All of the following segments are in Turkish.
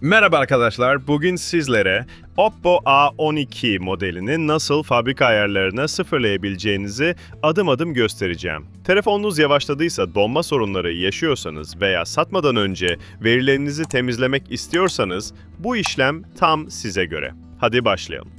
Merhaba arkadaşlar, bugün sizlere Oppo A12 modelini nasıl fabrika ayarlarına sıfırlayabileceğinizi adım adım göstereceğim. Telefonunuz yavaşladıysa, donma sorunları yaşıyorsanız veya satmadan önce verilerinizi temizlemek istiyorsanız bu işlem tam size göre. Hadi başlayalım.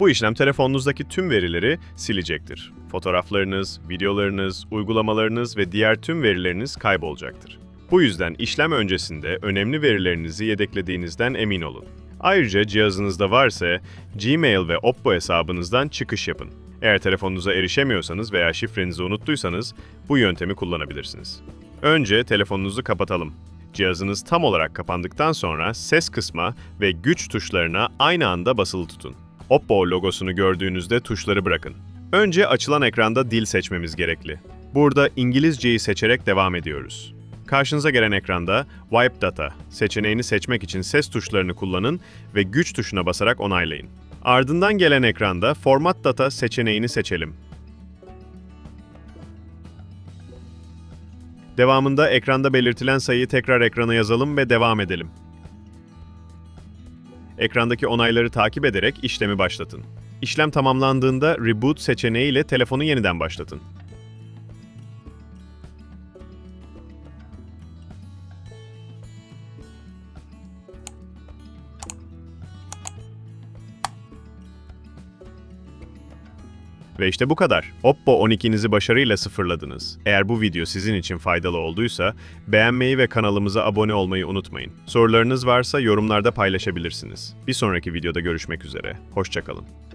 Bu işlem telefonunuzdaki tüm verileri silecektir. Fotoğraflarınız, videolarınız, uygulamalarınız ve diğer tüm verileriniz kaybolacaktır. Bu yüzden işlem öncesinde önemli verilerinizi yedeklediğinizden emin olun. Ayrıca cihazınızda varsa Gmail ve Oppo hesabınızdan çıkış yapın. Eğer telefonunuza erişemiyorsanız veya şifrenizi unuttuysanız bu yöntemi kullanabilirsiniz. Önce telefonunuzu kapatalım. Cihazınız tam olarak kapandıktan sonra ses kısma ve güç tuşlarına aynı anda basılı tutun. Oppo logosunu gördüğünüzde tuşları bırakın. Önce açılan ekranda dil seçmemiz gerekli. Burada İngilizceyi seçerek devam ediyoruz. Karşınıza gelen ekranda Wipe Data seçeneğini seçmek için ses tuşlarını kullanın ve güç tuşuna basarak onaylayın. Ardından gelen ekranda Format Data seçeneğini seçelim. Devamında ekranda belirtilen sayıyı tekrar ekrana yazalım ve devam edelim. Ekrandaki onayları takip ederek işlemi başlatın. İşlem tamamlandığında Reboot seçeneği ile telefonu yeniden başlatın. Ve işte bu kadar. Oppo 12'nizi başarıyla sıfırladınız. Eğer bu video sizin için faydalı olduysa beğenmeyi ve kanalımıza abone olmayı unutmayın. Sorularınız varsa yorumlarda paylaşabilirsiniz. Bir sonraki videoda görüşmek üzere. Hoşçakalın.